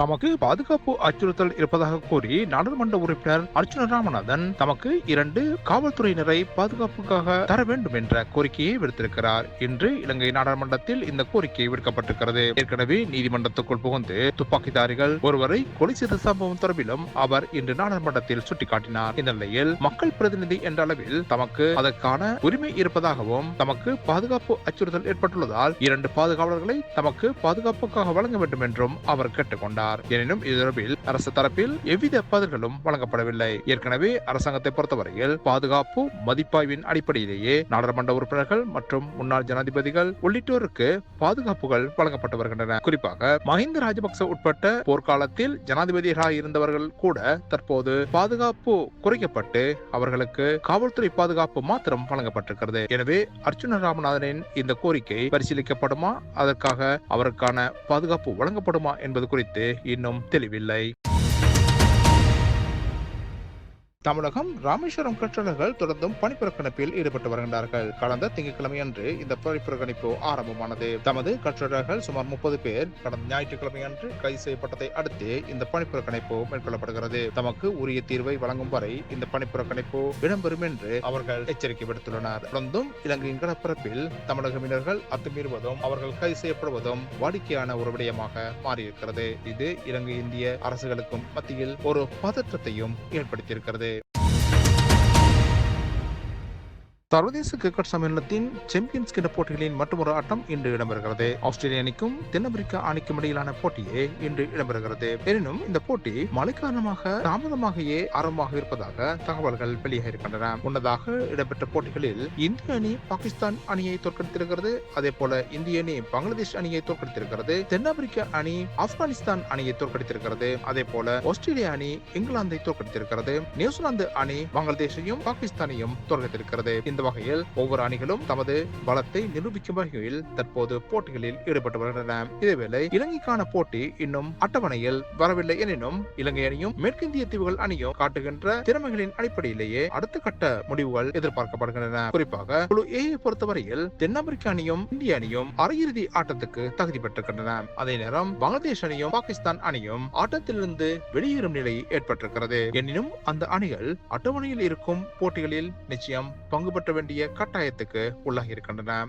தமக்கு பாதுகாப்பு அச்சுறுத்தல் இருப்பதாக கூறி நாடாளுமன்ற உறுப்பினர் அர்ச்சுன ராமநாதன் தமக்கு இரண்டு காவல்துறையினரை பாதுகாப்புக்காக தர வேண்டும் என்ற கோரிக்கையை விடுத்திருக்கிறார். இன்று இலங்கை நாடாளுமன்றத்தில் இந்த கோரிக்கை விடுக்கப்பட்டிருக்கிறது. ஏற்கனவே நீதிமன்றத்துக்குள் புகுந்து துப்பாக்கிதாரிகள் ஒருவரை கொலை செய்த சம்பவம் தொடர்பிலும் அவர் இன்று நாடாளுமன்றத்தில் சுட்டிக்காட்டினார். இந்த நிலையில் மக்கள் பிரதிநிதி என்ற அளவில் தமக்கு அதற்கான உரிமை இருப்பதாகவும் தமக்கு பாதுகாப்பு அச்சுறுத்தல் ஏற்பட்டுள்ளதால் இரண்டு பாதுகாவலர்களை தமக்கு பாதுகாப்புக்காக வழங்க வேண்டும் என்றும் அவர் கேட்டுக்கொண்டார். எனினும் இது தொடர்பில் அரசு தரப்பில் எவ்வித பதில்களும் வழங்கப்படவில்லை. ஏற்கனவே அரசாங்கத்தை பொறுத்தவரையில் பாதுகாப்பு மதிப்பாய்வின் அடிப்படையிலேயே நாடாளுமன்ற உறுப்பினர்கள் மற்றும் முன்னாள் ஜனாதிபதிகள் உள்ளிட்டோருக்கு பாதுகாப்புகள் வழங்கப்பட்டு வருகின்றன. குறிப்பாக மஹிந்த ராஜபக்ச உட்பட்ட போர்க்காலத்தில் ஜனாதிபதிகளாக இருந்தவர்கள் கூட தற்போது பாதுகாப்பு குறைக்கப்பட்டு அவர்களுக்கு காவல்துறை பாதுகாப்பு மாத்திரம் வழங்கப்பட்டிருக்கிறது. எனவே அர்ச்சுன ராமநாதனின் இந்த கோரிக்கை பரிசீலிக்கப்படுமா? அதற்காக அவருக்கான பாதுகாப்பு வழங்கப்படுமா என்பது குறித்து இன்னும் தெளிவில்லை தமிழகம் ராமேஸ்வரம் கற்றலர்கள் தொடர்ந்தும் பணிப்புறக்கணிப்பில் ஈடுபட்டு வருகின்றார்கள். கடந்த திங்கட்கிழமை அன்று இந்த பணிப்புறக்கணிப்பு ஆரம்பமானது. தமது கற்றலர்கள் சுமார் முப்பது பேர் கடந்த ஞாயிற்றுக்கிழமை அன்று கைது செய்யப்பட்டதை அடுத்து இந்த பணிப்புறக்கணிப்பு மேற்கொள்ளப்படுகிறது. தமக்கு உரிய தீர்வை வழங்கும் வரை இந்த பணிப்புறக்கணிப்பு இடம்பெறும் என்று அவர்கள் எச்சரிக்கை விடுத்துள்ளனர். தொடர்ந்தும் இலங்கையின் கடற்பரப்பில் தமிழக மீனவர்கள் அத்துமீறுவதும் அவர்கள் கைது செய்யப்படுவதும் வாடிக்கையான ஒரு விடயமாக மாறியிருக்கிறது. இது இலங்கை இந்திய அரசுகளுக்கும் மத்தியில் ஒரு பதற்றத்தையும் ஏற்படுத்தியிருக்கிறது. சர்வதேச கிரிக்கெட் சம்மேளனத்தின் சாம்பியன்ஸ் கிண்ண போட்டிகளின் மற்றொரு ஆட்டம் இன்று இடம்பெறுகிறது. ஆஸ்திரேலிய அணிக்கும் தென்னாப்பிரிக்கா அணிக்கும் இடையிலான போட்டியே இன்று இடம்பெறுகிறது. எனினும் இந்த போட்டி மழை காரணமாக தாமதமாகவே ஆரம்பமாக இருப்பதாக தகவல்கள் வெளியாகியிருக்கின்றன முன்னதாக இடம்பெற்ற போட்டிகளில் இந்திய அணி பாகிஸ்தான் அணியை தோற்கடித்திருக்கிறது. அதே போல இந்திய அணி பங்களாதேஷ் அணியை தோற்கடித்திருக்கிறது. தென்னாப்பிரிக்க அணி ஆப்கானிஸ்தான் அணியை தோற்கடித்திருக்கிறது. அதே போல ஆஸ்திரேலிய அணி இங்கிலாந்தை தோற்கடித்திருக்கிறது. நியூசிலாந்து அணி பங்களாதேஷையும் பாகிஸ்தானையும் தோற்கடித்திருக்கிறது. இந்த வகையில் ஒவ்வொரு அணிகளும் தமது பலத்தை நிரூபிக்கும் வகையில் தற்போது போட்டிகளில் ஈடுபட்டு வருகின்றன. இதேவேளை இலங்கைக்கான போட்டி இன்னும் அட்டவணையில் வரவில்லை எனினும் இலங்கை அணியும் மேற்கிந்திய தீவுகள் அணியும் காட்டுகின்ற திறமைகளின் அடிப்படையிலேயே அடுத்த கட்ட முடிவுகள் எதிர்பார்க்கப்படுகின்றன. குறிப்பாக குழு ஏ பொறுத்தவரையில் தென்னாப்பிரிக்க அணியும் இந்திய அணியும் அரையிறுதி ஆட்டத்துக்கு தகுதி பெற்றிருக்கின்றன. அதே நேரம் பங்களாதேஷ் அணியும் பாகிஸ்தான் அணியும் ஆட்டத்திலிருந்து வெளியேறும் நிலை ஏற்பட்டிருக்கிறது. எனினும் அந்த அணிகள் அட்டவணையில் இருக்கும் போட்டிகளில் நிச்சயம் பங்கு பெற்று வேண்டிய கட்டாயத்துக்கு உள்ளாகியிருக்கின்றன.